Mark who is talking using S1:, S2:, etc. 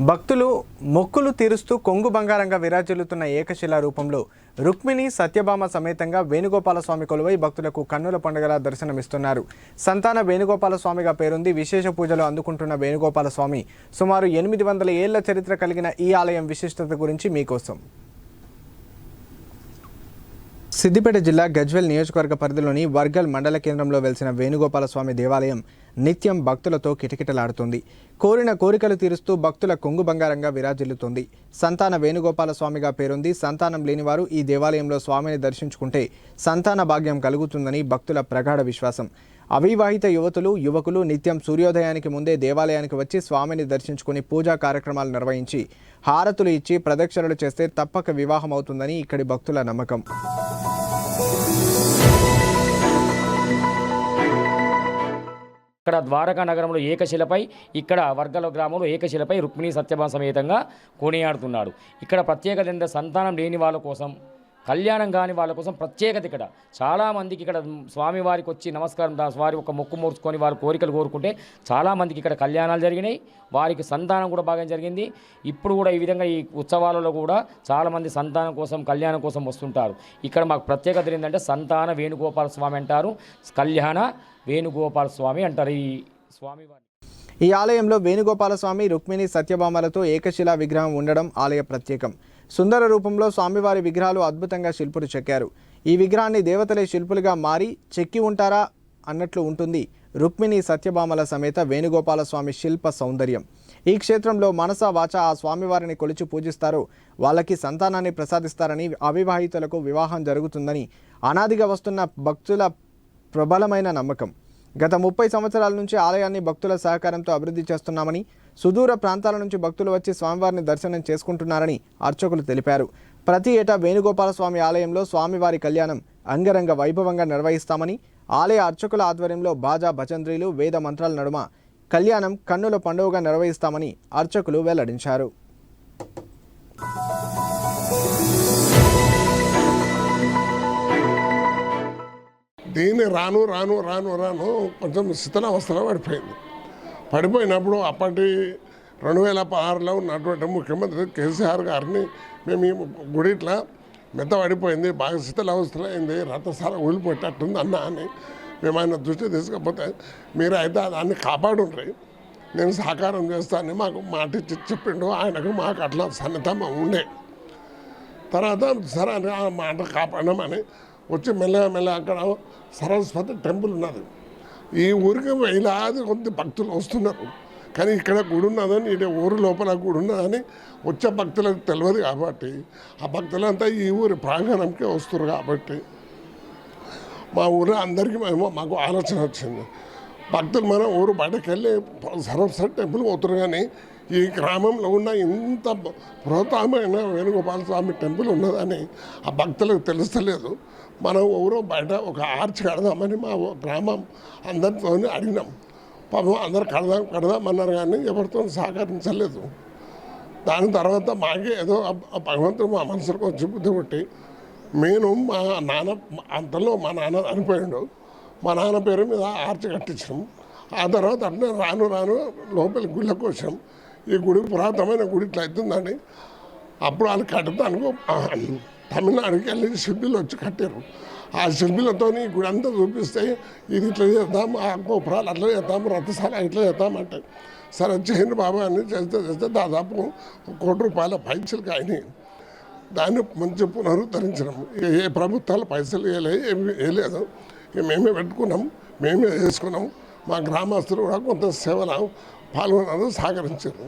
S1: భక్తులు మొక్కులు తీరుస్తూ కొంగు బంగారంగా విరాజిల్లుతున్న ఏకశిలా రూపంలో రుక్మిణి సత్యభామ సమేతంగా వేణుగోపాల స్వామి కొలువై భక్తులకు కన్నుల పండుగలా దర్శనమిస్తున్నారు. సంతాన వేణుగోపాల స్వామిగా పేరుంది విశేష పూజలు అందుకుంటున్న వేణుగోపాల స్వామి సుమారు ఎనిమిది వందల ఏళ్ళ చరిత్ర కలిగిన ఈ ఆలయం విశిష్టత గురించి మీకోసం. సిద్దిపేట జిల్లా గజ్వెల్ నియోజకవర్గ పరిధిలోని వర్గల్ మండల కేంద్రంలో వెలిసిన వేణుగోపాల స్వామి దేవాలయం నిత్యం భక్తులతో కిటకిటలాడుతుంది. కోరిన కోరికలు తీరుస్తూ భక్తుల కొంగు బంగారంగా విరాజిల్లుతుంది. సంతాన వేణుగోపాల స్వామిగా పేరుంది. సంతానం లేనివారు ఈ దేవాలయంలో స్వామిని దర్శించుకుంటే సంతాన భాగ్యం కలుగుతుందని భక్తుల ప్రగాఢ విశ్వాసం. అవివాహిత యువతులు యువకులు నిత్యం సూర్యోదయానికి ముందే దేవాలయానికి వచ్చి స్వామిని దర్శించుకుని పూజా కార్యక్రమాలు నిర్వహించి హారతులు ఇచ్చి ప్రదక్షిణలు చేస్తే తప్పక వివాహం అవుతుందని ఇక్కడి భక్తుల నమ్మకం.
S2: ఇక్కడ ద్వారకా నగరంలో ఏకశిలపై ఇక్కడ వర్గల గ్రామంలో ఏకశిలపై రుక్మిణి సత్యభామ సమేతంగా కొనియాడుతున్నాడు. ఇక్కడ ప్రత్యేకత సంతానం లేని వాళ్ళ కోసం కళ్యాణం కాని వాళ్ళ కోసం ప్రత్యేకత ఇక్కడ. చాలామందికి ఇక్కడ స్వామివారికి వచ్చి నమస్కారం వారి ఒక మొక్కు మూర్చుకొని వారి కోరికలు కోరుకుంటే చాలామందికి ఇక్కడ కళ్యాణాలు జరిగినాయి. వారికి సంతానం కూడా బాగా జరిగింది. ఇప్పుడు కూడా ఈ విధంగా ఈ ఉత్సవాలలో కూడా చాలామంది సంతానం కోసం కళ్యాణం కోసం వస్తుంటారు. ఇక్కడ మాకు ప్రత్యేకత ఏంటంటే సంతాన వేణుగోపాల స్వామి అంటారు. కళ్యాణ వేణుగోపాల స్వామి అంటారు ఈ స్వామివారి.
S1: ఈ ఆలయంలో వేణుగోపాల స్వామి రుక్మిణి సత్యభామలతో ఏకశిలా విగ్రహం ఉండడం ఆలయ ప్రత్యేకం. సుందర రూపంలో స్వామివారి విగ్రహాలు అద్భుతంగా శిల్పులు చెక్కారు. ఈ విగ్రహాన్ని దేవతలే శిల్పులుగా మారి చెక్కి ఉంటారా అన్నట్లు ఉంటుంది రుక్మిణి సత్యభామల సమేత వేణుగోపాల స్వామి శిల్ప సౌందర్యం. ఈ క్షేత్రంలో మనస వాచ ఆ స్వామివారిని కొలిచి పూజిస్తారు. వాళ్ళకి సంతానాన్ని ప్రసాదిస్తారని అవివాహితులకు వివాహం జరుగుతుందని అనాదిగా వస్తున్న భక్తుల ప్రబలమైన నమ్మకం. గత ముప్పై సంవత్సరాల నుంచి ఆలయాన్ని భక్తుల సహకారంతో అభివృద్ధి చేస్తున్నామని సుదూర ప్రాంతాల నుంచి భక్తులు వచ్చి స్వామివారిని దర్శనం చేసుకుంటున్నారని అర్చకులు తెలిపారు. ప్రతి ఏటా వేణుగోపాల స్వామి ఆలయంలో స్వామివారి కళ్యాణం అంగరంగ వైభవంగా నిర్వహిస్తామని ఆలయ అర్చకుల ఆధ్వర్యంలో బాజా భజంత్రీలు వేద మంత్రాల నడుమ కళ్యాణం కన్నుల పండుగగా నిర్వహిస్తామని అర్చకులు వెల్లడించారు.
S3: దీన్ని రాను రాను రాను రాను కొంచెం శిథిలావస్థలో పడిపోయింది. పడిపోయినప్పుడు అప్పటి రెండు వేల పదహారులో ఉన్నటువంటి ముఖ్యమంత్రి కేసీఆర్ గారిని మేము ఈ గుడి ఇట్లా మెత్త పడిపోయింది బాగా శిథిలావస్థలో అయింది రథసార ఊలిపోయేటట్టుంది అన్న అని మేము ఆయన దృష్టి తీసుకపోతే మీరు అయితే దాన్ని కాపాడుండ్రి నేను సహకారం చేస్తానని మాకు మాట ఇచ్చి చెప్పిండు ఆయనకు మాకు అట్లా సన్నితమ ఉండే. తర్వాత సరే అని ఆ మాట కాపాడమని వచ్చి మెల్లగా మెల్లగా అక్కడ సరస్వతి టెంపుల్ ఉన్నది. ఈ ఊరికి వేలాది కొద్ది భక్తులు వస్తున్నారు. కానీ ఇక్కడ గుడి ఉన్నదని ఇటు ఊరు లోపల గుడి ఉన్నదని వచ్చే భక్తులకు తెలియదు కాబట్టి ఆ భక్తులంతా ఈ ఊరి ప్రాంగణంకే వస్తారు కాబట్టి మా ఊరు అందరికీ మేము మాకు ఆలోచన వచ్చింది. భక్తులు మనం ఊరు బయటకు వెళ్ళి సరస్వతి టెంపుల్ పోతున్నారు కానీ ఈ గ్రామంలో ఉన్న ఇంత బృహత్తమైన వేణుగోపాల స్వామి టెంపుల్ ఉన్నదని ఆ భక్తులకు తెలుస్తలేదు. మనం ఎవరో బయట ఒక ఆర్చ్ కడదామని మా గ్రామం అందరితో అడిగినాం. పాపం అందరు కడదాం కడదాం అన్నారు కానీ ఎవరితో సహకరించలేదు. దాని తర్వాత మాకే ఏదో భగవంతుడు మా మనసుకు వచ్చి బుద్ధి పుట్టి నేను మా నాన్న అంతలో మా నాన్న చనిపోయాడు. మా నాన్న పేరు మీద ఆర్చి కట్టించాం ఆ తర్వాత అట్లే రాను రాను లోపలి గుళ్ళకు వచ్చాం ఈ గుడి పురాతనమైన గుడి ఇట్లా అవుతుందండి. అప్పుడు వాళ్ళు కట్టడానికి తమిళనాడుకి వెళ్ళి శిల్పిలు వచ్చి కట్టారు. ఆ శిల్పిలతో ఈ గుడి అంతా చూపిస్తే ఇది ఇట్లా చేద్దాం ఆ గోపురాలు అట్లా చేద్దాం రథశాల ఇట్లా చేద్దాం అంటే. సరే చేయండి బాబా అని చేస్తే చేస్తే దాదాపు కోటి రూపాయల పైసలు కానీ దాన్ని మంచి పునరుద్ధరించడం. ఏ ప్రభుత్వాలు పైసలు వేయలే ఏమి వేయలేదు. మేమే పెట్టుకున్నాం మేమే చేసుకున్నాం. మా గ్రామస్తులు కూడా కొంత సేవలు పాల్గొన్నారు సహకరించారు